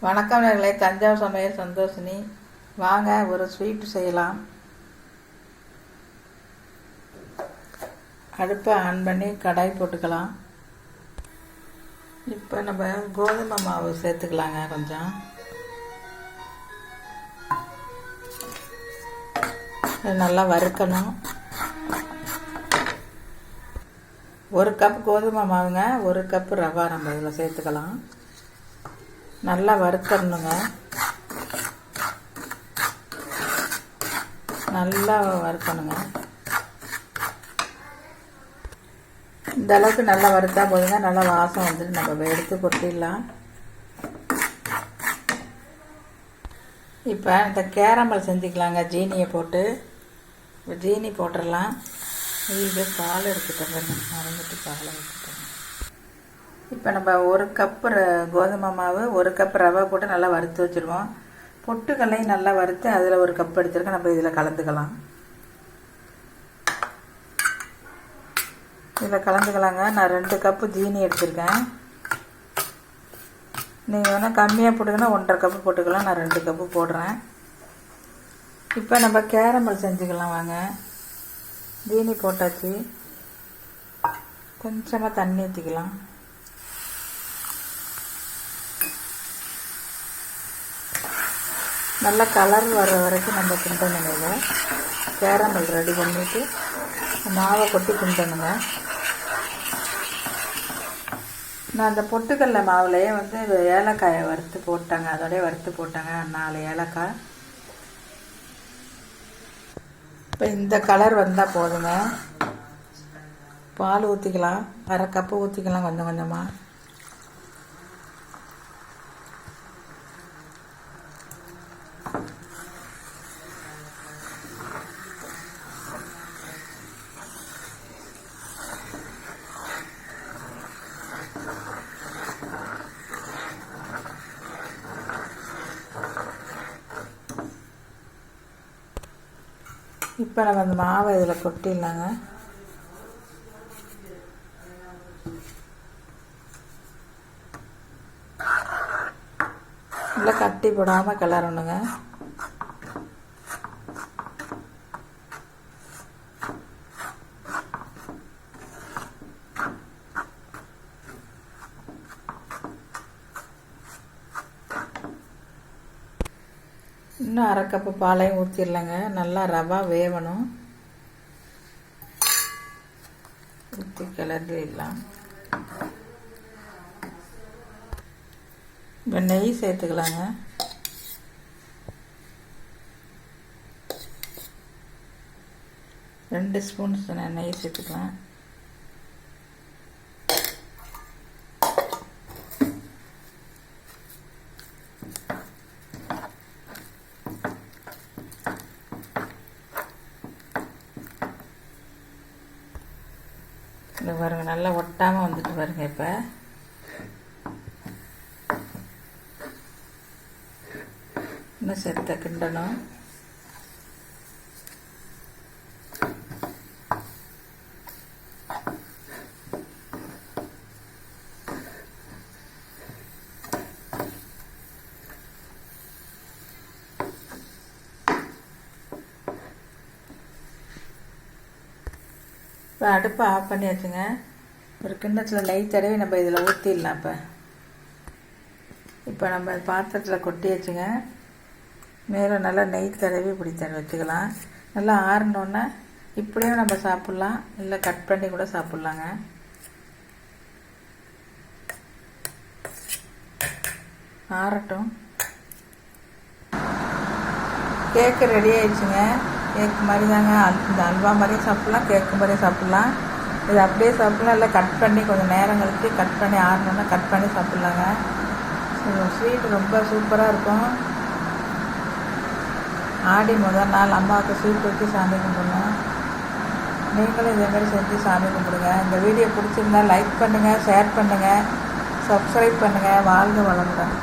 வணக்கம் நேர்களை தஞ்சாவூர் சமையல் சந்தோஷினி. வாங்க ஒரு ஸ்வீட் செய்யலாம். அடுப்பை ஆன் பண்ணி கடாய் போட்டுக்கலாம். இப்போ நம்ம கோதுமை மாவு சேர்த்துக்கலாங்க கொஞ்சம். நல்லா வறுக்கணும். ஒரு கப் கோதுமை மாவுங்க ஒரு கப் ரவா நம்ம இதில் சேர்த்துக்கலாம். நல்லா வறுத்தரணுங்க. நல்லா வறுக்கணுங்க. இந்த அளவுக்கு நல்லா வறுத்தா போதுங்க. நல்லா வாசம் வந்துட்டு நம்ம எடுத்து கொட்டிடலாம். இப்போ இந்த கேரமல் செஞ்சுக்கலாங்க. ஜீனியை போட்டு. ஜீனி போட்டுடலாம். இது பால் எடுத்துட்டேன் மறந்துட்டு பால் எடுத்துட்டு இப்போ நம்ம ஒரு கப்பு கோதுமை மாவு ஒரு கப் ரவை போட்டு நல்லா வறுத்து வச்சுருவோம். பொட்டுக்கல்லையும் நல்லா வறுத்து அதில் ஒரு கப் எடுத்துருக்கேன். நம்ம இதில் கலந்துக்கலாம். இதில் கலந்துக்கலாங்க. நான் ரெண்டு கப்பு ஜீனி எடுத்திருக்கேன். நீங்கள் வேணால் கம்மியாக போட்டுக்கன்னா ஒன்றரை கப்பு போட்டுக்கலாம். நான் ரெண்டு கப்பு போடுறேன். இப்போ நம்ம கேரமல் செஞ்சுக்கலாம் வாங்க. ஜீனி போட்டாச்சு. கொஞ்சமாக தண்ணி ஊற்றிக்கலாம் நல்ல கலர் வர வரைக்கும் நம்ம கிண்டணும் இதை கேரமல் ரெடி பண்ணிவிட்டு மாவை கொட்டி கிண்டணுங்க நான் அந்த பொட்டுக்கடல மாவுலேயே வந்து ஏலக்காயை வறுத்து போட்டாங்க. அதோடய வறுத்து போட்டாங்க. நாலு ஏலக்காய். இப்போ இந்த கலர் வந்தால் போதுங்க. பால் ஊற்றிக்கலாம் அரை கப்பு ஊற்றிக்கலாம் கொஞ்சம் கொஞ்சமாக இப்போ நம்ம அந்த மாவை இதில் கொட்டிடலாங்க. நல்லா கட்டி போடாமல் கிளறணுங்க. இன்னும் அரை கப்பு பாலையும் ஊற்றிடலாங்க நல்லா ரவா வேவணும். ஊற்றி கிளறிடலாம். இப்போ நெய் சேர்த்துக்கலாங்க. ரெண்டு ஸ்பூன்ஸ் நெய் சேர்த்துக்கலாம். இந்த பாருங்க நல்லா ஒட்டாமல் வந்துட்டு பாருங்க இப்போ. இன்னும் செத்த கிண்டணும். இப்போ அடுப்பை ஆஃப் பண்ணியாச்சுங்க ஒரு கிண்ணத்தில் நெய் தடவி நம்ம இதில் ஊற்றிடலாம் இப்போ. இப்போ நம்ம பாத்திரத்தில் கொட்டியாச்சுங்க மேலே நல்லா நெய் தடவி இப்படி தடவி வச்சுக்கலாம். நல்லா ஆறினோன்னே இப்படியும் நம்ம சாப்பிட்லாம். இல்லை கட் பண்ணி கூட சாப்பிட்லாங்க. ஆறட்டும். கேக்கு ரெடி ஆயிடுச்சுங்க. கேக் மாதிரி தாங்க இந்த அல்வா மாதிரியும் சாப்பிட்லாம் கேக்கு மாதிரியும் சாப்பிட்லாம். இது அப்படியே சாப்பிட்லாம் இல்லை கட் பண்ணி கொஞ்சம் நேரம் கழித்து கட் பண்ணி ஆறணுன்னா கட் பண்ணி சாப்பிட்லாங்க. ஸ்வீட் ரொம்ப சூப்பராக இருக்கும். ஆடி முதல் நாள் அம்மாவுக்கு ஸ்வீட் வச்சு சாமி கும்பிடணும். நீங்களும் இதேமாரி செஞ்சு சாமி கும்பிடுங்க. இந்த வீடியோ பிடிச்சிருந்தா லைக் பண்ணுங்கள் ஷேர் பண்ணுங்கள் சப்ஸ்கிரைப் பண்ணுங்கள் வாழ்க வளமுடன்.